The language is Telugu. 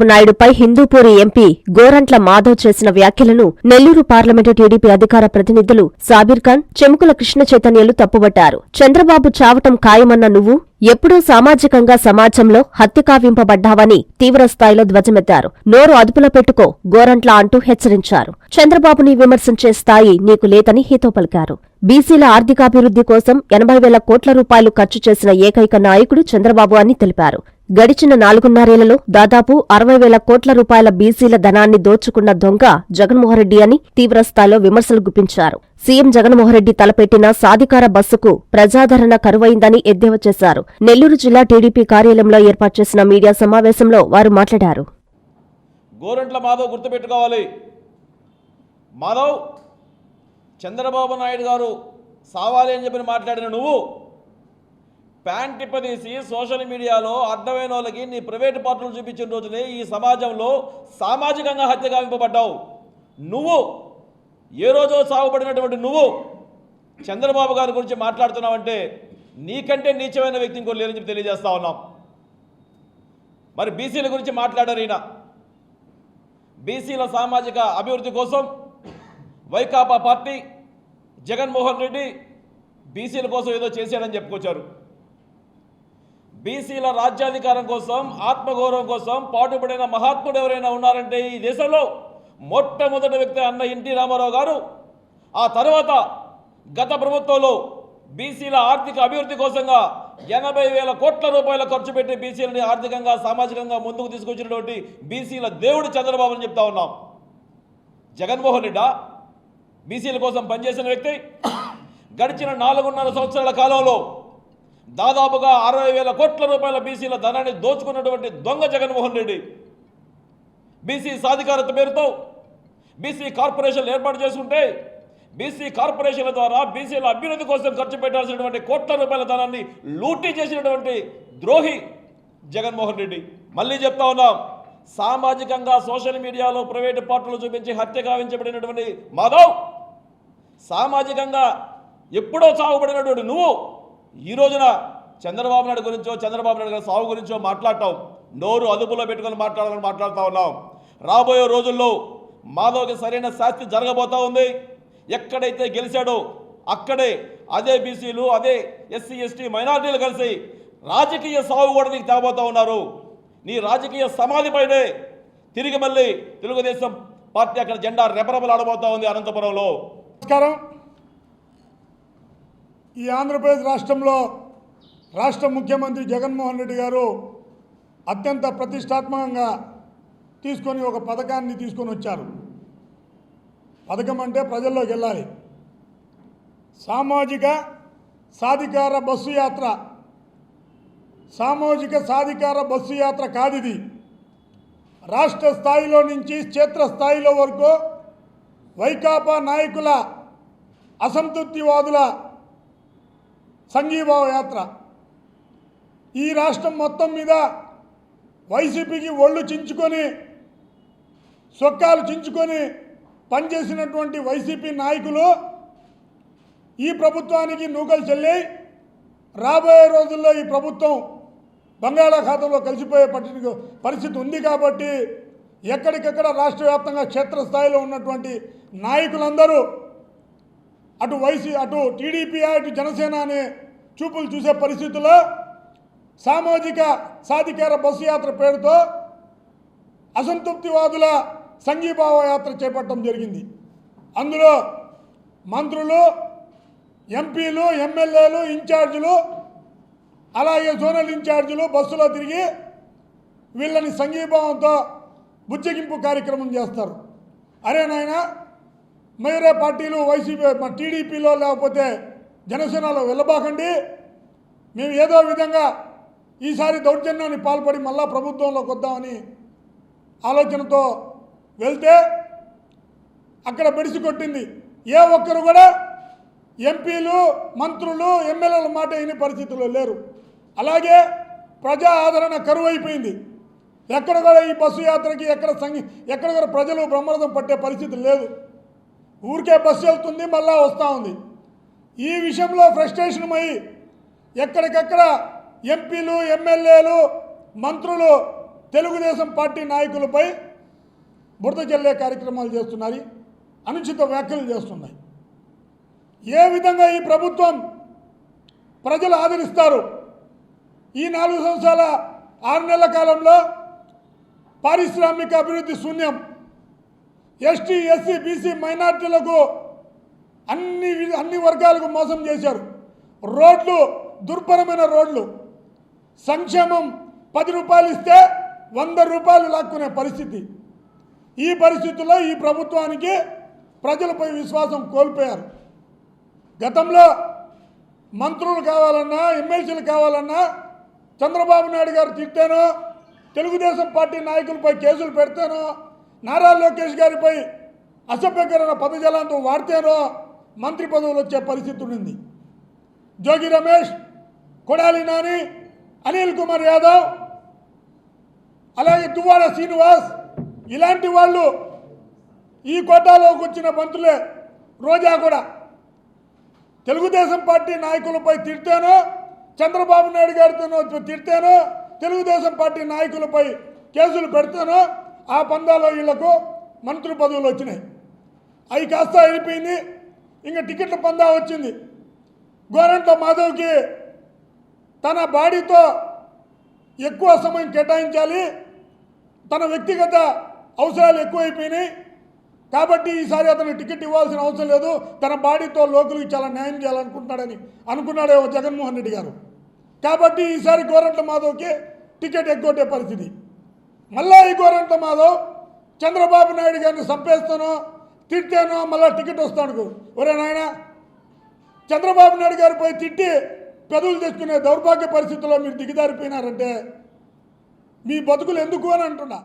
చంద్రబాబు నాయుడుపై హిందూపూరి ఎంపీ గోరంట్ల మాధవ్ చేసిన వ్యాఖ్యలను నెల్లూరు పార్లమెంటు టీడీపీ అధికార ప్రతినిధులు సాబీర్ ఖాన్ చెముకుల కృష్ణ చైతన్యలు తప్పుబట్టారు. చంద్రబాబు చావటం ఖాయమన్న నువ్వు ఎప్పుడూ సామాజికంగా సమాజంలో హత్య కావింపబడ్డావని తీవ్రస్థాయిలో ధ్వజమెత్తారు. నోరు అదుపులో పెట్టుకో గోరంట్ల అంటూ హెచ్చరించారు. చంద్రబాబుని విమర్శించే స్థాయి నీకు లేదని హితో పలికారు. బీసీల ఆర్థికాభివృద్ధి కోసం ఎనభై వేల కోట్ల రూపాయలు ఖర్చు చేసిన ఏకైక నాయకుడు చంద్రబాబు అని తెలిపారు. గడిచిన నాలుగున్నరేళ్ళలో దాదాపు అరవై వేల కోట్ల రూపాయల బీసీల ధనాన్ని దోచుకున్న దొంగ జగన్మోహన్రెడ్డి అని తీవ్రస్థాయిలో విమర్శలు గుప్పించారు. సీఎం జగన్మోహన్రెడ్డి తలపెట్టిన సాధికార బస్సుకు ప్రజాదరణ కరువైందని ఎద్దేవా చేశారు. నెల్లూరు జిల్లా టీడీపీ కార్యాలయంలో ఏర్పాటు చేసిన మీడియా సమావేశంలో వారు మాట్లాడారు. గోరంట్ల మాధవ్ గుర్తుపెట్టుకోవాలి. మాధవ్ చంద్రబాబు నాయుడు గారు సావాలి అని చెప్పి మాట్లాడిన నువ్వు ప్యాంట్ తిప్పదీసి సోషల్ మీడియాలో అర్థమైన వాళ్ళకి నీ ప్రైవేటు పార్టీలు చూపించిన రోజునే ఈ సమాజంలో సామాజికంగా హత్య గావింపబడ్డావు నువ్వు ఏ రోజో సాగుపడినటువంటి నువ్వు? చంద్రబాబు గారి గురించి మాట్లాడుతున్నావంటే నీకంటే నీచమైన వ్యక్తి ఇంకో లేరని చెప్పి తెలియజేస్తా ఉన్నాం. మరి బీసీల గురించి మాట్లాడారు ఈయన. బీసీల సామాజిక అభివృద్ధి కోసం వైకాపా పార్టీ జగన్మోహన్ రెడ్డి బీసీల కోసం ఏదో చేశాడని చెప్పుకొచ్చారు. బీసీల రాజ్యాధికారం కోసం ఆత్మగౌరవం కోసం పాటుపడిన మహాత్ముడు ఎవరైనా ఉన్నారంటే ఈ దేశంలో మొట్టమొదటి వ్యక్తి అన్న ఎన్టీ రామారావు గారు. ఆ తర్వాత గత ప్రభుత్వంలో బీసీల ఆర్థిక అభివృద్ధి కోసంగా ఎనభై వేల కోట్ల రూపాయల ఖర్చు పెట్టి బీసీలని ఆర్థికంగా సామాజికంగా ముందుకు తీసుకొచ్చినటువంటి బీసీల దేవుడు చంద్రబాబు అని చెప్తా ఉన్నాం. జగన్మోహన్ రెడ్డా బీసీల కోసం పనిచేసిన వ్యక్తి. గడిచిన నాలుగున్నర సంవత్సరాల కాలంలో దాదాపుగా అరవై వేల కోట్ల రూపాయల బీసీల ధనాన్ని దోచుకున్నటువంటి దొంగ జగన్మోహన్ రెడ్డి. బీసీ సాధికారత పేరుతో బీసీ కార్పొరేషన్లు ఏర్పాటు చేసుకుంటే బీసీ కార్పొరేషన్ల ద్వారా బీసీల అభ్యున్నతి కోసం ఖర్చు పెట్టాల్సినటువంటి కోట్ల రూపాయల ధనాన్ని లూటీ చేసినటువంటి ద్రోహి జగన్మోహన్ రెడ్డి. మళ్ళీ చెప్తా ఉన్నాం సామాజికంగా సోషల్ మీడియాలో ప్రైవేటు పార్టీలు చూపించి హత్య గావించబడినటువంటి మాధవ్ సామాజికంగా ఎప్పుడో సాగుపడినటువంటి నువ్వు ఈ రోజున చంద్రబాబు నాయుడు గురించో చంద్రబాబు నాయుడు గారి సాగు గురించో మాట్లాడటం నోరు అదుపులో పెట్టుకొని మాట్లాడాలని మాట్లాడుతూ ఉన్నాం. రాబోయే రోజుల్లో మాధవ్కి సరైన శాస్తి జరగబోతూ ఉంది. ఎక్కడైతే గెలిచాడో అక్కడే అదే బీసీలు అదే ఎస్సీ ఎస్టీ మైనార్టీలు కలిసి రాజకీయ సాగు కూడా నీకు తేబోతూ ఉన్నారు. నీ రాజకీయ సమాధిపైనే తిరిగి మళ్ళీ తెలుగుదేశం పార్టీ అక్కడ జెండా రెపరెపలాడబోతా ఉంది అనంతపురంలో. నమస్కారం. ఈ ఆంధ్రప్రదేశ్ రాష్ట్రంలో రాష్ట్ర ముఖ్యమంత్రి జగన్మోహన్ రెడ్డి గారు అత్యంత ప్రతిష్టాత్మకంగా తీసుకొని ఒక పథకాన్ని తీసుకొని వచ్చారు. పథకం అంటే ప్రజల్లోకి వెళ్ళాలి. సామాజిక సాధికార బస్సు యాత్ర. సామాజిక సాధికార బస్సు యాత్ర కాదు ఇది రాష్ట్ర స్థాయిలో నుంచి క్షేత్ర స్థాయిలో వరకు వైకాపా నాయకుల అసంతృప్తివాదుల సంఘీభావ యాత్ర ఈ రాష్ట్రం మొత్తం మీద వైసీపీకి ఒళ్ళు చించుకొని సొక్కాలు చించుకొని పనిచేసినటువంటి వైసీపీ నాయకులు ఈ ప్రభుత్వానికి నూకలు చెల్లి రాబోయే రోజుల్లో ఈ ప్రభుత్వం బంగాళాఖాతంలో కలిసిపోయే పరిస్థితి ఉంది కాబట్టి ఎక్కడికెక్కడ రాష్ట్ర వ్యాప్తంగా క్షేత్రస్థాయిలో ఉన్నటువంటి నాయకులందరూ అటు వైసీ అటు టీడీపీ అటు జనసేన అనే చూపులు చూసే పరిస్థితుల్లో సామాజిక సాధికార బస్సు యాత్ర పేరుతో అసంతృప్తివాదుల సంఘీభావ యాత్ర చేపట్టడం జరిగింది. అందులో మంత్రులు ఎంపీలు ఎమ్మెల్యేలు ఇన్ఛార్జీలు అలాగే జోనల్ ఇన్ఛార్జీలు బస్సులో తిరిగి వీళ్ళని సంఘీభావంతో బుజ్జగింపు కార్యక్రమం చేస్తారు. అరే నాయనా వేరే పార్టీలు వైసీపీ మా టీడీపీలో లేకపోతే జనసేనలో వెళ్ళబాకండి మేము ఏదో విధంగా ఈసారి దౌర్జన్యాన్ని పాల్పడి మళ్ళా ప్రభుత్వంలోకి వద్దామని ఆలోచనతో వెళ్తే అక్కడ బెడిసి కొట్టింది ఏ ఒక్కరు కూడా ఎంపీలు మంత్రులు ఎమ్మెల్యేల మాట వినే పరిస్థితుల్లో లేరు అలాగే ప్రజా ఆదరణ కరువు అయిపోయింది ఎక్కడ కూడా ఈ బస్సు యాత్రకి ఎక్కడ సంఘి ఎక్కడ కూడా ప్రజలు బ్రహ్మరథం పట్టే పరిస్థితి లేదు ఊరికే బస్సు వెళ్తుంది మళ్ళా వస్తూ ఉంది. ఈ విషయంలో ఫ్రస్ట్రేషన్ అయ్యి ఎక్కడికక్కడ ఎంపీలు ఎమ్మెల్యేలు మంత్రులు తెలుగుదేశం పార్టీ నాయకులపై బురద జల్లే కార్యక్రమాలు చేస్తున్నారు అనుచిత వ్యాఖ్యలు చేస్తున్నాయి. ఏ విధంగా ఈ ప్రభుత్వం ప్రజలు ఆదరిస్తారు? ఈ నాలుగు సంవత్సరాల ఆరు నెలల కాలంలో పారిశ్రామిక అభివృద్ధి శూన్యం ఎస్టీ ఎస్సీ బీసీ మైనార్టీలకు అన్ని అన్ని వర్గాలకు మోసం చేశారు. రోడ్లు దుర్భరమైన రోడ్లు. సంక్షేమం పది రూపాయలు ఇస్తే వంద రూపాయలు లాక్కునే పరిస్థితి. ఈ పరిస్థితుల్లో ఈ ప్రభుత్వానికి ప్రజలపై విశ్వాసం కోల్పోయారు. గతంలో మంత్రులు కావాలన్నా ఎమ్మెల్సీలు కావాలన్నా చంద్రబాబు నాయుడు గారు తిట్టాను తెలుగుదేశం పార్టీ నాయకులపై కేసులు పెడతాను నారా లోకేష్ గారిపై అసభ్యకరణ పదజాలంతో వాడితేనో మంత్రి పదవులు వచ్చే పరిస్థితి ఉండింది. జోగి రమేష్ కొడాలి నాని అనిల్ కుమార్ యాదవ్ అలాగే దువ్వాడ శ్రీనివాస్ ఇలాంటి వాళ్ళు ఈ కోటాలోకి వచ్చిన మంత్రులే రోజా కూడా. తెలుగుదేశం పార్టీ నాయకులపై తిడితేనో చంద్రబాబు నాయుడు గారితోనో తిడితేనో తెలుగుదేశం పార్టీ నాయకులపై కేసులు పెడితేనో ఆ పందాలో వీళ్ళకు మంత్రి పదవులు వచ్చినాయి. అవి కాస్త అయిపోయింది. ఇంకా టికెట్ల పందా వచ్చింది. గోరంట్ల మాధవ్కి తన బాడీతో ఎక్కువ సమయం కేటాయించాలి. తన వ్యక్తిగత అవసరాలు ఎక్కువైపోయినాయి. కాబట్టి ఈసారి అతను టికెట్ ఇవ్వాల్సిన అవసరం లేదు. తన బాడీతో లోకులకి చాలా న్యాయం చేయాలనుకుంటున్నాడని అనుకున్నాడేమో జగన్మోహన్ రెడ్డి గారు. కాబట్టి ఈసారి గోరంట్ల మాధవ్కి టికెట్ ఎగ్గొట్టే పరిస్థితి. మళ్ళా ఈ గోరంట్ల మాధవ్ చంద్రబాబు నాయుడు గారిని చంపేస్తానో తిట్టానో మళ్ళీ టికెట్ వస్తాను ఒరే నాయన చంద్రబాబు నాయుడు గారిపై తిట్టి పెదవులు తెచ్చుకునే దౌర్భాగ్య పరిస్థితుల్లో మీరు దిగిదారిపోయినారంటే మీ బతుకులు ఎందుకు అని అంటున్నా.